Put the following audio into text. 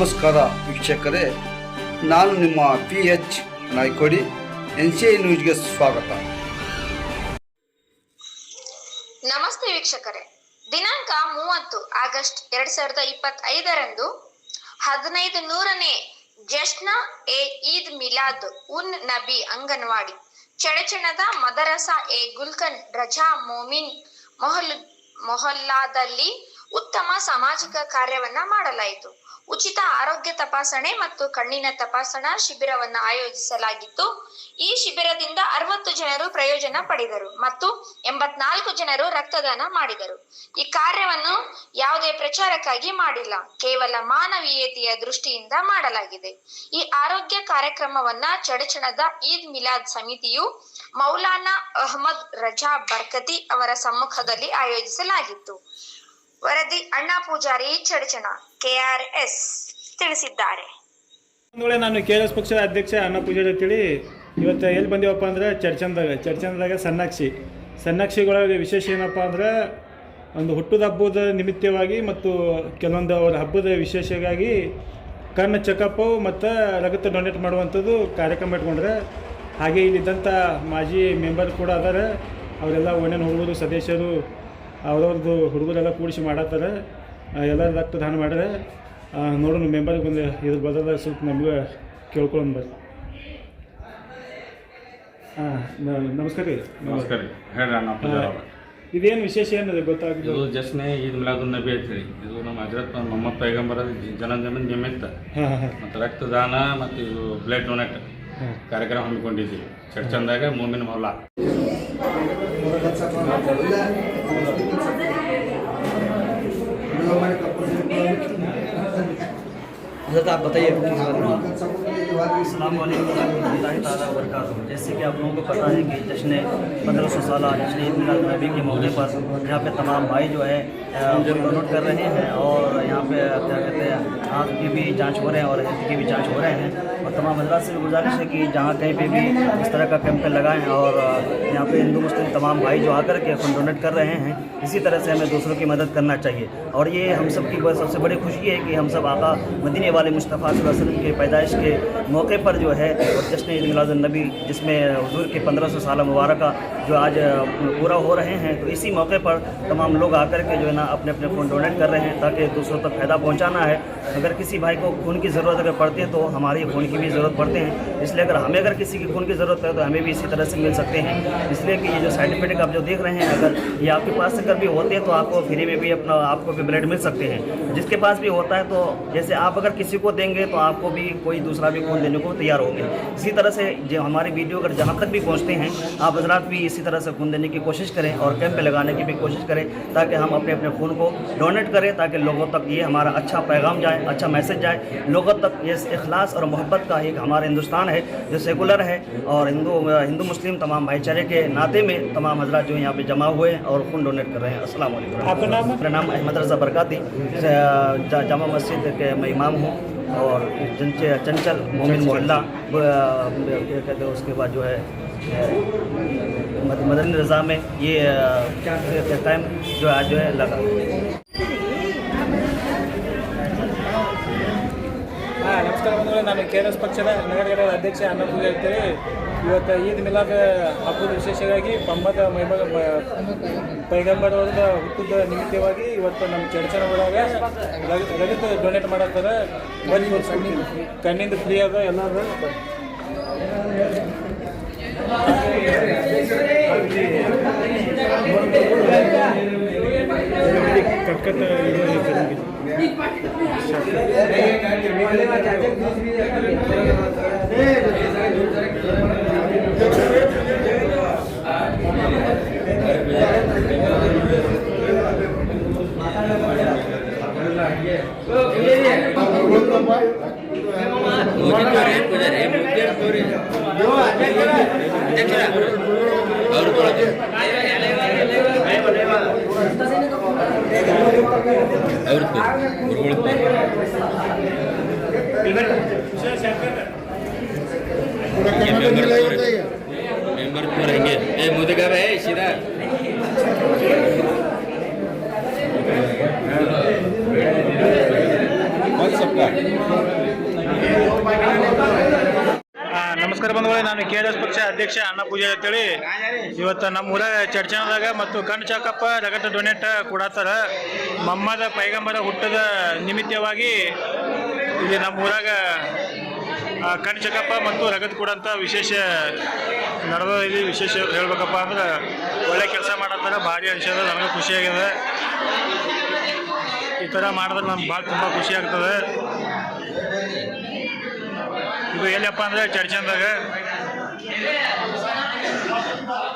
ನಮಸ್ಕಾರ ವೀಕ್ಷಕರೇ, ನಾನು ನಿಮ್ಮ P H Naikodi, N C I ನ್ಯೂಸ್ಗೆ ಸ್ವಾಗತ. ನಮಸ್ತೆ ವೀಕ್ಷಕರೇ. ದಿನಾಂಕ ಮೂವತ್ತು ಆಗಸ್ಟ್ ಎರಡ್ ಸಾವಿರದ ಇಪ್ಪತ್ತೈದರಂದು ಹದಿನೈದು ನೂರನೇ ಜಶ್ನ ಎ ಈದ್ ಮಿಲಾದ್ ಉನ್ ನಬಿ ಅಂಗನವಾಡಿ, ಚಡಚಣದ ಮದರಸ ಎ ಗುಲ್ಕನ್ ರಜಾ ಮೊಮಿನ್ ಮೊಹಲ್, ಮೊಹಲ್ಲಾದಲ್ಲಿ ಉತ್ತಮ ಸಾಮಾಜಿಕ ಕಾರ್ಯವನ್ನ ಮಾಡಲಾಯಿತು. ಉಚಿತ ಆರೋಗ್ಯ ತಪಾಸಣೆ ಮತ್ತು ಕಣ್ಣಿನ ತಪಾಸಣಾ ಶಿಬಿರವನ್ನು ಆಯೋಜಿಸಲಾಗಿತ್ತು. ಈ ಶಿಬಿರದಿಂದ ಅರವತ್ತು ಜನರು ಪ್ರಯೋಜನ ಪಡೆದರು ಮತ್ತು ಎಂಬತ್ನಾಲ್ಕು ಜನರು ರಕ್ತದಾನ ಮಾಡಿದರು. ಈ ಕಾರ್ಯವನ್ನು ಯಾವುದೇ ಪ್ರಚಾರಕ್ಕಾಗಿ ಮಾಡಿಲ್ಲ, ಕೇವಲ ಮಾನವೀಯತೆಯ ದೃಷ್ಟಿಯಿಂದ ಮಾಡಲಾಗಿದೆ. ಈ ಆರೋಗ್ಯ ಕಾರ್ಯಕ್ರಮವನ್ನ ಚಡಚಣದ ಈದ್ ಮಿಲಾದ್ ಸಮಿತಿಯು ಮೌಲಾನಾ ಅಹಮದ್ ರಜಾ ಬರ್ಕತಿ ಅವರ ಸಮ್ಮುಖದಲ್ಲಿ ಆಯೋಜಿಸಲಾಗಿತ್ತು. ವರದಿ ಅಣ್ಣಾ ಪೂಜಾರಿ ಚಡಚಣ. ಕೆಆರ್ಎಸ್ ತಿಳಿಸಿದ್ದಾರೆ. ಒಂದು ವೇಳೆ ನಾನು ಕೆ ಎಸ್ ಪಕ್ಷದ ಅಧ್ಯಕ್ಷ ಅನ್ನ ಪೂಜಾರಿ ಅಂತೇಳಿ ಇವತ್ತು ಎಲ್ಲಿ ಬಂದೀವಪ್ಪ ಅಂದ್ರೆ ಚರ್ಚಂದಾಗ ಚರ್ಚಂದಾಗ ಸನ್ನಾಕ್ಷಿ ಸನ್ನಾಕ್ಷಿಗಳೊಳಗೆ ವಿಶೇಷ ಏನಪ್ಪ ಅಂದ್ರೆ ಒಂದು ಹುಟ್ಟದ ಹಬ್ಬದ ನಿಮಿತ್ತವಾಗಿ ಮತ್ತು ಕೆಲವೊಂದು ಅವರ ಹಬ್ಬದ ವಿಶೇಷಗಾಗಿ ಕಣ್ಣು ಚೆಕಪ್ಪು ಮತ್ತು ರಗತ ಡೊನೇಟ್ ಮಾಡುವಂಥದ್ದು ಕಾರ್ಯಕ್ರಮ ಇಟ್ಕೊಂಡ್ರೆ, ಹಾಗೆ ಇಲ್ಲಿದ್ದಂಥ ಮಾಜಿ ಮೆಂಬರ್ ಕೂಡ ಅದಾರೆ. ಅವರೆಲ್ಲ ಒಣ್ಣೆನ ಹುಡುಗರು, ಸದಸ್ಯರು, ಅವ್ರವ್ರದ್ದು ಹುಡುಗರೆಲ್ಲ ಕೂಡಿಸಿ ಮಾಡತ್ತಾರ. ಎಲ್ಲ ರಕ್ತದಾನ ಮಾಡಿದ್ರೆ ನೋಡೋಣ ಮೆಂಬರ್ಗೆ ಬಂದು ಇದ್ರ ಬದಲಾಗ ಸ್ವಲ್ಪ ನಮಗೆ ಕೇಳ್ಕೊಂಡು ಬರ್ರಿ. ಹಾಂ ನಮಸ್ಕಾರ ರೀ. ನಮಸ್ಕಾರ ರೀ. ಹೇಳ್ರಿ ಅಣ್ಣ ಇದೇನು ವಿಶೇಷ ಏನದು ರೀ ಇದು ಜಶ್ನೆ ಈದ್ ಮಿಲಾದುನ್ ನಬಿ ಐತ್ರಿ ಇದು ನಮ್ಮ ಹಜರತ್ ಮೊಹಮ್ಮದ್ ಪೈಗಂಬರ ಜನಜನ ನಿಮಿತ್ತ. ಮತ್ತು ರಕ್ತದಾನ ಮತ್ತು ಇದು ಬ್ಲಡ್ ಡೊನೇಟ್ ಕಾರ್ಯಕ್ರಮ ಹಮ್ಮಿಕೊಂಡಿದ್ದೀವಿ. ಚರ್ಚಂದಾಗ ಮೂಮಿನ ಮೊಹಲ್ಲಾ حضرت آپ بتائیے السلام علیکم ورحمۃ اللہ تعالیٰ وبرکاتہ۔ جیسے کہ آپ لوگوں کو پتہ ہے کہ جشن پندرہ سو سالہ جشن عید میلاد النبی کے موقع پر یہاں پہ تمام بھائی جو ہے ڈونیٹ کر رہے ہیں اور یہاں پہ کیا کہتے ہیں، ہاتھ کی بھی جانچ ہو رہے ہیں اور ہیلتھ کی بھی جانچ ہو رہے ہیں۔ اور تمام حضرات سے بھی گزارش ہے کہ جہاں کہیں پہ بھی اس طرح کا کیمپ لگائیں اور یہاں پہ ہندو مسلم تمام بھائی جو آ کر کے فنڈ ڈونیٹ کر رہے ہیں، اسی طرح سے ہمیں دوسروں کی مدد کرنا چاہیے۔ اور یہ ہم سب کی سب سے بڑی خوشی ہے کہ ہم سب آقا مدینے والے مصطفیٰ صلی اللہ علیہ وسلم کے پیدائش کے موقع پر جو ہے جشن عید ملاز النبی، جس میں حضور کے پندرہ سو سالہ مبارکہ جو آج پورا ہو رہے ہیں، تو اسی موقع پر تمام لوگ آ کر کے جو ہے نا اپنے اپنے فون ڈونیٹ کر رہے ہیں تاکہ دوسروں تک فائدہ پہنچانا ہے۔ اگر کسی بھائی کو خون کی ضرورت اگر پڑتی ہے تو ہماری خون کی کی بھی ضرورت پڑتے ہیں۔ اس لیے اگر ہمیں اگر کسی کے خون کی ضرورت ہے تو ہمیں بھی اسی طرح سے مل سکتے ہیں۔ اس لیے کہ یہ جو سائڈ آپ جو دیکھ رہے ہیں، اگر یہ آپ کے پاس اگر بھی ہوتے ہیں تو آپ کو فری میں بھی اپنا آپ کو بھی بلڈ مل سکتے ہیں۔ جس کے پاس بھی ہوتا ہے تو جیسے آپ اگر کسی کو دیں گے تو آپ کو بھی کوئی دوسرا بھی خون دینے کو تیار ہوگے اسی طرح سے جو ہماری ویڈیو اگر جہاں تک بھی پہنچتے ہیں، آپ حضرات بھی اسی طرح سے خون دینے کی کوشش کریں اور کیمپ لگانے کی بھی کوشش کریں تاکہ ہم اپنے اپنے خون کو ڈونیٹ کریں تاکہ لوگوں تک یہ ہمارا اچھا پیغام جائے اچھا میسج جائے۔ لوگوں تک یہ اخلاص اور محبت کا ایک ہمارے ہندوستان ہے جو سیکولر ہے اور ہندو ہندو مسلم تمام بھائی چارے کے ناطے میں تمام حضرات جو یہاں پہ جمع ہوئے ہیں اور خون ڈونیٹ کر رہے ہیں۔ السلام علیکم۔ آپ کا نام میرا نام احمد رضا برکاتی جامع مسجد کے میں امام ہوں اور چنچل مومن محلہ کہتے ہیں اس کے بعد جو ہے مدنی رضا میں یہ ٹائم جو آج جو ہے لگا۔ ನಮಸ್ಕಾರ ಬಂದ್ರೆ ನಾನು ಕೆ ಆರ್ ಎಸ್ ಪಕ್ಷದ ನಗರ ಅಧ್ಯಕ್ಷ ಅನ್ನ ಪೂಜೆ ಅಂತೇಳಿ ಇವತ್ತು ಈದ್ ಮಿಲಾದ್ ಹಬ್ಬದ ವಿಶೇಷವಾಗಿ ಪಂಬದ ಮೈಮಗ ಪೈಗಂಬರ್ ಹುಟ್ಟಿದ ನಿಮಿತ್ತವಾಗಿ ಇವತ್ತು ನಮ್ಮ ಚರ್ಚನ ಒಳಗೆ ರಜಿತ ಡೊನೇಟ್ ಮಾಡತ್ತಾರ ಕಣ್ಣಿಂದ ಫ್ರೀ ಅದ ಎಲ್ಲ ಅದ ಕಟ್ಕಟ್ಟ ఎవరికి మెంబర్ మెంబర్ కూడా ఇంకే ఏ ముదుగా సిరా What's up, guy? ಅಧ್ಯಕ್ಷ ಅಣ್ಣ ಪೂಜೆ ಅಂತೇಳಿ ಇವತ್ತು ನಮ್ಮ ಊರ ಚರ್ಚನದಾಗ ಮತ್ತು ಕಣ್ ಚಾಕಪ್ಪ ರಗತ ಡೊನೇಟ್ ಕೊಡತ್ತಾರ ಮಮ್ಮದ ಪೈಗಂಬರ ಹುಟ್ಟದ ನಿಮಿತ್ತವಾಗಿ ಇಲ್ಲಿ ನಮ್ಮ ಊರಾಗ ಕಣ್ ಚಕಪ್ಪ ಮತ್ತು ರಗತ್ ಕೊಡಂತ ವಿಶೇಷ ನಡೆದ ಇಲ್ಲಿ ವಿಶೇಷ ಹೇಳ್ಬೇಕಪ್ಪ ಅಂದ್ರೆ ಒಳ್ಳೆ ಕೆಲಸ ಮಾಡತ್ತಾರ, ಭಾರಿ ಅನ್ಸದ, ನನಗೆ ಖುಷಿಯಾಗಿದೆ ಈ ಥರ ಮಾಡಿದ್ರೆ ನಮ್ಗೆ ಭಾಳ ತುಂಬ ಖುಷಿ ಆಗ್ತದೆ. ಇದು ಎಲ್ಲಪ್ಪ ಅಂದ್ರೆ ಚರ್ಚಂದಾಗ 얘네我们가 야.